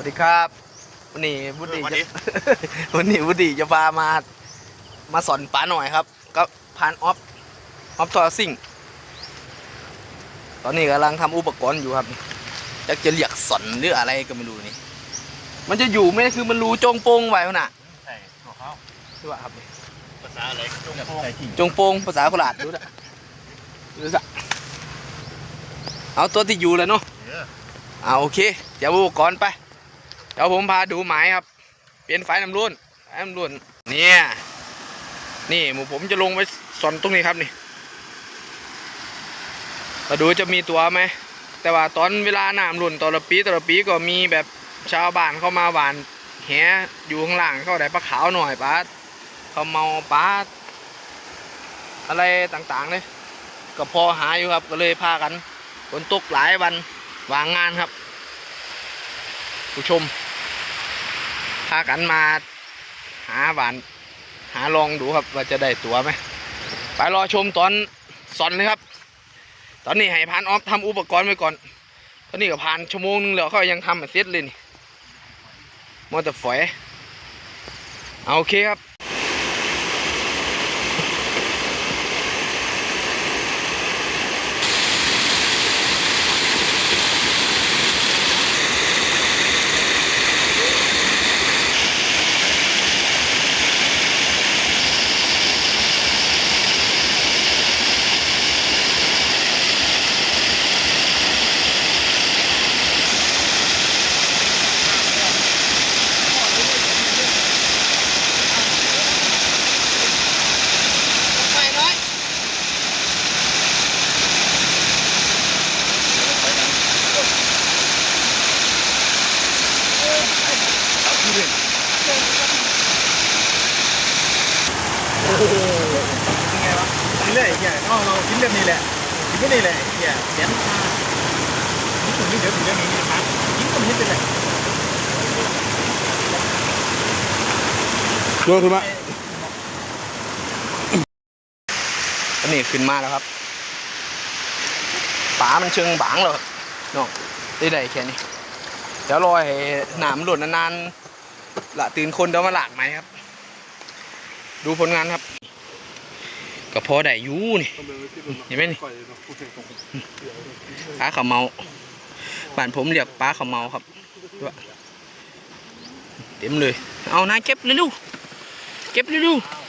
วัสดีครับ วันนี้บุตรีเออวันนี้จะวันนี้บุตรีจะพามา มาสอนป้าหน่อยครับ ก็พานออฟออฟทอร์ซิ่งตอนนี้กำลังทำอุปกรณ์อยู่ครับจะจะเรียกสอนหรืออะไรก็ไม่รู้นี่ มันจะอยู่ไหมคือมันรูโจงโปงไว้ขนาดใส่ของเขาใช่ป่ะครับภาษาอะไรจงโปงจงโปงภาษาโคราชดูนะดูสะเอาตัวที่อยู่แล้วเนาะเอออ่าโอเค เดี๋ยวอุปกรณ์ไปเดี๋ยวผมพาดูหมายครับ เปลี่ยนไฟน้ำรุ่นไฟน้ำรุ่นเนี่ย นี่หมูผมจะลงไปสอนตรงนี้ครับนี่มาดูจะมีตัวไหม แต่ว่าตอนเวลาน้ำรุ่นตอนละปีตอนละปีก็มีแบบชาวบ้านเข้ามาหวานแหอยู่ข้างล่างเข้าได้ปลาขาวหน่อยปลาเขาเมาปลาอะไรต่างๆเลยก็พอหาอยู่ครับก็เลยพากันฝนตกหลายวันวางงานครับ ผู้ชม พากันมาหาหวาน หาลองดูครับว่าจะได้ตัวไหมไปรอชมตอนสอนเลยครับ ตอนนี้ให้พานออฟทำอุปกรณ์ไว้ก่อน ตอนนี้ก็ผ่านชั่วโมงนึงแล้วเขายังทำเสร็จเลยนี่มอเตอร์ฝอยเอาโอเคครับ ไปน้อยโอ้โห ยังไงวะกิน เลยไอ้เหี้ยน้องเรากินเรื่องนี้แหละกินเรื่องนี้แหละไอ้เหี้ยแสนชานี่คนนี้เดี๋ยวถึงเรื่องนี้นะครับกินคนนี้เป็นไรดูขึ้นมาอันนี้ขึ้นมาแล้วครับป๋ามันเชิงบางแล้วครับน้องได้ได้แค่นี้เดี๋ยวรอให้หนามหล่นนานๆละตื่นคนเดี๋ยวมาหลากไหมครับ ดูผลงานครับ ก็พอได้อยู่นี่เห็นไหมนี่ปลาขาเมาบ้านผมเรียกปลาขาเมาครับด้วยเต็มเลย เอานาเก็บเร็วๆเก็บเร็วๆ